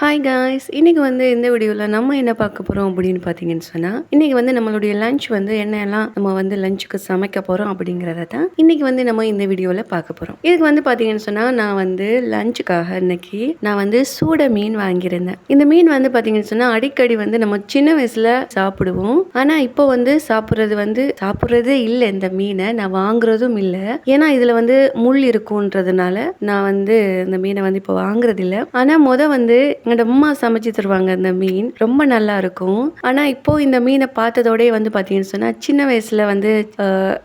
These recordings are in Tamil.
ஹாய் காய்ஸ் இன்றைக்கி வந்து இந்த வீடியோவில் நம்ம என்ன பார்க்க போகிறோம் அப்படின்னு பார்த்தீங்கன்னு சொன்னால் இன்றைக்கி வந்து நம்மளுடைய லஞ்ச் வந்து என்னெல்லாம் நம்ம வந்து லஞ்சுக்கு சமைக்க போகிறோம் அப்படிங்கிறத தான் இன்றைக்கி வந்து நம்ம இந்த வீடியோவில் பார்க்க போகிறோம் இதுக்கு வந்து பார்த்தீங்கன்னு சொன்னால் நான் வந்து லஞ்சுக்காக இன்னைக்கு நான் வந்து சூட மீன் வாங்கியிருந்தேன். இந்த மீன் வந்து பார்த்தீங்கன்னு சொன்னால் அடிக்கடி வந்து நம்ம சின்ன வயசில் சாப்பிடுவோம். ஆனால் இப்போ வந்து சாப்பிட்றது வந்து சாப்பிட்றதே இல்லை இந்த மீனை. நான் வாங்குறதும் இல்லை. ஏன்னா இதில் வந்து முள் இருக்குன்றதுனால நான் வந்து இந்த மீனை வந்து இப்போ வாங்குறதில்லை. ஆனால் மொதல் வந்து எங்களோட அம்மா சமைச்சு தருவாங்க அந்த மீன். ரொம்ப நல்லா இருக்கும். ஆனால் இப்போ இந்த மீனை பார்த்ததோடய வந்து பார்த்தீங்கன்னு சொன்னால் சின்ன வயசில் வந்து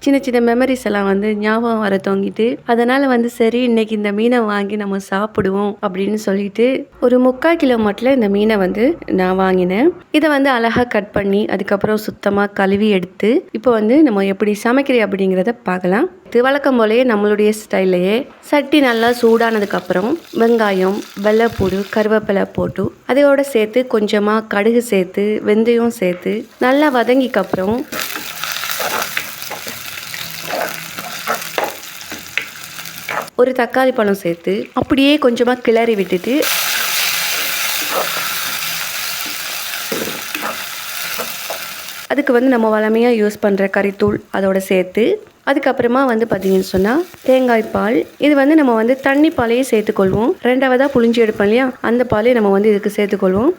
சின்ன சின்ன மெமரிஸ் எல்லாம் வந்து ஞாபகம் வர தொங்கிட்டு அதனால் வந்து சரி இன்னைக்கு இந்த மீனை வாங்கி நம்ம சாப்பிடுவோம் அப்படின்னு சொல்லிட்டு ஒரு முக்கால் கிலோ மட்டும் இந்த மீனை வந்து நான் வாங்கினேன். இதை வந்து அழகாக கட் பண்ணி அதுக்கப்புறம் சுத்தமாக கழுவி எடுத்து இப்போ வந்து நம்ம எப்படி சமைக்கிறேன் அப்படிங்கிறத பார்க்கலாம். இது வழக்கம் போலேயே நம்மளுடைய ஸ்டைல்லையே சட்டி நல்லா சூடானதுக்கப்புறம் வெங்காயம் வெள்ளைப்பூடு கருவேப்பிலை போட்டு அதோட சேர்த்து கொஞ்சமாக கடுகு சேர்த்து வெந்தயம் சேர்த்து நல்லா வதங்கிக்கப்புறம் ஒரு தக்காளி பழம் சேர்த்து அப்படியே கொஞ்சமாக கிளறி விட்டுட்டு அதுக்கு வந்து நம்ம வளமையாக யூஸ் பண்ணுற கறித்தூள் அதோட சேர்த்து அதுக்கப்புறமா வந்து பார்த்தீங்கன்னு சொன்னால் தேங்காய் பால். இது வந்து நம்ம வந்து தண்ணி பாலையே சேர்த்துக்கொள்வோம். ரெண்டாவதாக புளிஞ்சி எடுப்போம் இல்லையா? அந்த பாலையை நம்ம வந்து இதுக்கு சேர்த்துக்கொள்வோம்.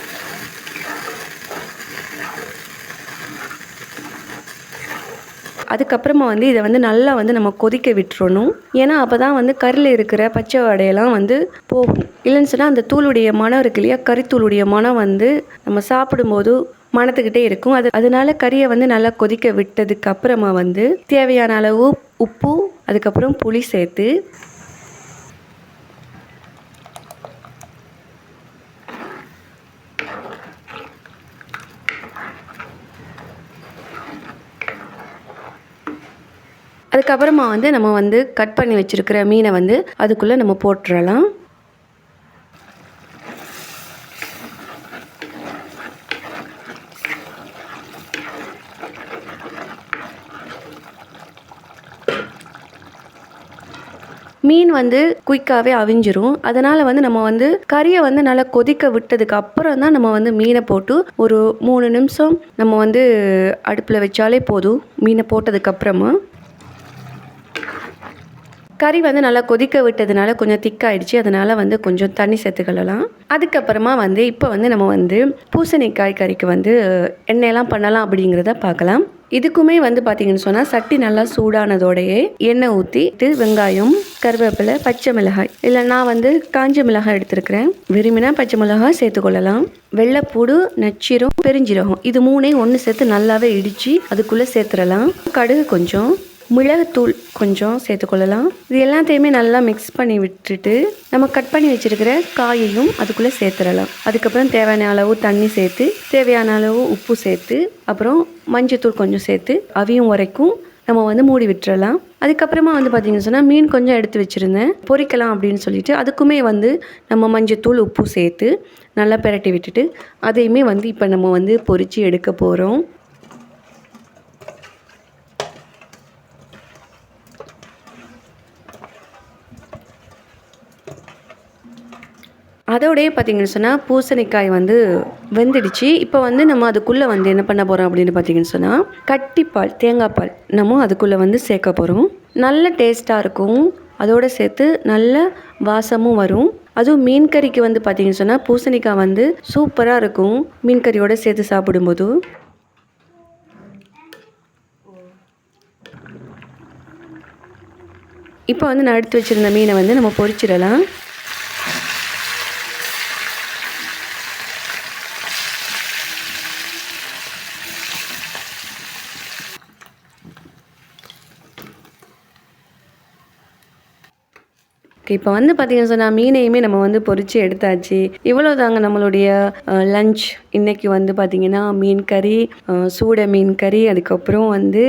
அதுக்கப்புறமா வந்து இதை வந்து நல்லா வந்து நம்ம கொதிக்க விட்டுறணும். ஏன்னா அப்போ தான் வந்து கறியில் இருக்கிற பச்சை வடையெல்லாம் வந்து போகும். இல்லைன்னு சொன்னால் அந்த தூளுடைய மனம் இருக்கு இல்லையா? கறித்தூளுடைய மனம் வந்து நம்ம சாப்பிடும்போது மணத்துக்கிட்டே இருக்கும். அது அதனால கறியை வந்து நல்லா கொதிக்க விட்டதுக்கு அப்புறமா வந்து தேவையான அளவு உப்பு அதுக்கப்புறம் புளி சேர்த்து அதுக்கப்புறமா வந்து நம்ம வந்து கட் பண்ணி வச்சுருக்கிற மீனை வந்து அதுக்குள்ளே நம்ம போட்டுறலாம். மீன் வந்து குயிக்காகவே அவிஞ்சிரும். அதனால் வந்து நம்ம வந்து கறியை வந்து நல்லா கொதிக்க விட்டதுக்கு அப்புறம் தான் நம்ம வந்து மீனை போட்டு ஒரு மூணு நிமிஷம் நம்ம வந்து அடுப்பில் வச்சாலே போதும். மீனை போட்டதுக்கப்புறமா கறி வந்து நல்லா கொதிக்க விட்டதுனால கொஞ்சம் திக்காயிடுச்சு. அதனால் வந்து கொஞ்சம் தண்ணி சேர்த்துக்கலாம் அதுக்கப்புறமா வந்து இப்போ வந்து நம்ம வந்து பூசணிக்காய் கறிக்கு வந்து எண்ணெயெல்லாம் பண்ணலாம் அப்படிங்கிறத பார்க்கலாம். இதுக்குமே வந்து பார்த்தீங்கன்னு சொன்னால் சட்டி நல்லா சூடானதோடையே எண்ணெய் ஊற்றிட்டு வெங்காயம் கருவேப்பிலை பச்சை மிளகாய். இல்லை நான் வந்து காஞ்ச மிளகாய் எடுத்திருக்கிறேன். விரும்பினா பச்சை மிளகாய் சேர்த்துக்கொள்ளலாம். வெள்ளைப்பூடு நச்சீரம் பெருஞ்சீரகம். இது மூணையும் ஒன்று சேர்த்து நல்லாவே இடித்து அதுக்குள்ளே சேர்த்துடலாம். கடுகு கொஞ்சம். மிளகுத்தூள் கொஞ்சம் சேர்த்துக்கொள்ளலாம். இது எல்லாத்தையுமே நல்லா மிக்ஸ் பண்ணி விட்டுட்டு நம்ம கட் பண்ணி வச்சிருக்கிற காயையும் அதுக்குள்ளே சேர்த்துடலாம். அதுக்கப்புறம் தேவையான அளவு தண்ணி சேர்த்து தேவையான அளவு உப்பு சேர்த்து அப்புறம் மஞ்சத்தூள் கொஞ்சம் சேர்த்து அவியும் வரைக்கும் நம்ம வந்து மூடி விட்டுறலாம். அதுக்கப்புறமா வந்து பார்த்திங்கன்னு சொன்னால் மீன் கொஞ்சம் எடுத்து வச்சுருந்தேன். பொறிக்கலாம் அப்படின்னு சொல்லிட்டு அதுக்குமே வந்து நம்ம மஞ்சத்தூள் உப்பு சேர்த்து நல்லா பிரட்டி விட்டுட்டு அதையுமே வந்து இப்போ நம்ம வந்து பொரித்து எடுக்க போகிறோம் அதோடய பார்த்தீங்கன்னு சொன்னால் பூசணிக்காய் வந்து வெந்துடுச்சு. இப்போ வந்து நம்ம அதுக்குள்ளே வந்து என்ன பண்ண போகிறோம் அப்படின்னு பார்த்தீங்கன்னு சொன்னால் கட்டிப்பால் தேங்காய் பால் நம்ம அதுக்குள்ளே வந்து சேர்க்க போகிறோம் நல்ல டேஸ்ட்டாக இருக்கும். அதோடு சேர்த்து நல்ல வாசமும் வரும். அதுவும் மீன் கறிக்கு வந்து பார்த்தீங்கன்னு சொன்னால் பூசணிக்காய் வந்து சூப்பராக இருக்கும். மீன் கறியோடு சேர்த்து சாப்பிடும்போது. இப்போ வந்து நான் எடுத்து வச்சுருந்த மீனை வந்து நம்ம பொரிச்சிடலாம். இப்போ வந்து பார்த்தீங்கன்னு சொன்னால் மீனையுமே நம்ம வந்து பொறிச்சு எடுத்தாச்சு. இவ்வளோ தாங்க நம்மளுடைய லஞ்ச் இன்னைக்கு வந்து பார்த்திங்கன்னா மீன் கறி சூட மீன் கறி அதுக்கப்புறம் வந்து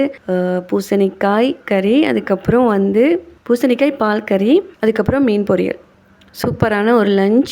பூசணிக்காய் கறி அதுக்கப்புறம் வந்து பூசணிக்காய் பால் கறி அதுக்கப்புறம் மீன் பொரியல். சூப்பரான ஒரு லஞ்ச்